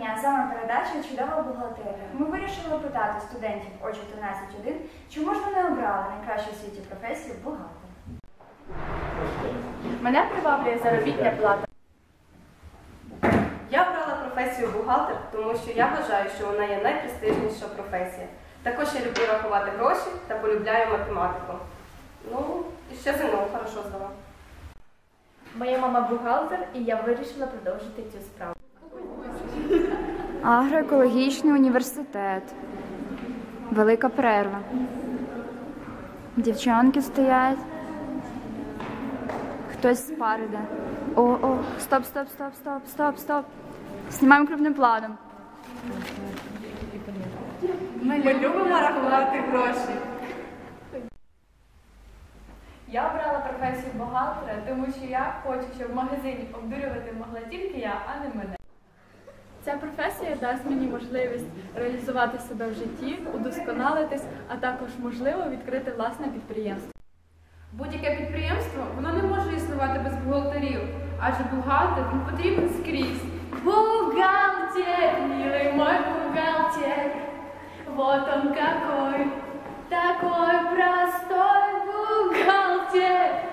дня! З вами передача Чудова бухгалтерія. Ми вирішили питати студентів о 14.1, чому ж вони обрали найкращу у світі професію бухгалтер. Мене приваблює заробітня плата. Я обрала професію бухгалтер, тому що я вважаю, що вона є найпрестижніша професія. Також я люблю рахувати гроші та полюбляю математику. Ну, і ще ЗНО хорошо здала. Моя мама бухгалтер, і я вирішила продовжити цю справу. Агроекологічний університет. Велика перерва. Дівчонки стоять. Хтось з пари йде. О, о, стоп, стоп, стоп, стоп, стоп, стоп. Знімаємо крупним планом. Ми любимо рахувати гроші. Я обрала професію бухгалтера, тому що я хочу, щоб в магазині обдурювати могла тільки я, а не мене. Ця професія дасть мені можливість реалізувати себе в житті, удосконалитись, а також можливо відкрити власне підприємство. Будь-яке підприємство воно не може існувати без бухгалтерів, адже бухгалтер він потрібен скрізь. Бухгалтер, милый мой бухгалтер, вот он какой, такой простой бухгалтер.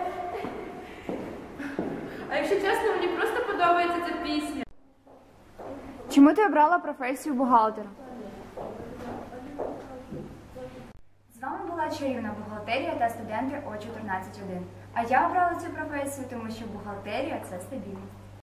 А якщо чесно, мені просто подобається ця пісня. Чому ти обрала професію бухгалтера? З вами була чарівна бухгалтерія та студенти о 14.1. А я обрала цю професію, тому що бухгалтерія це стабільність.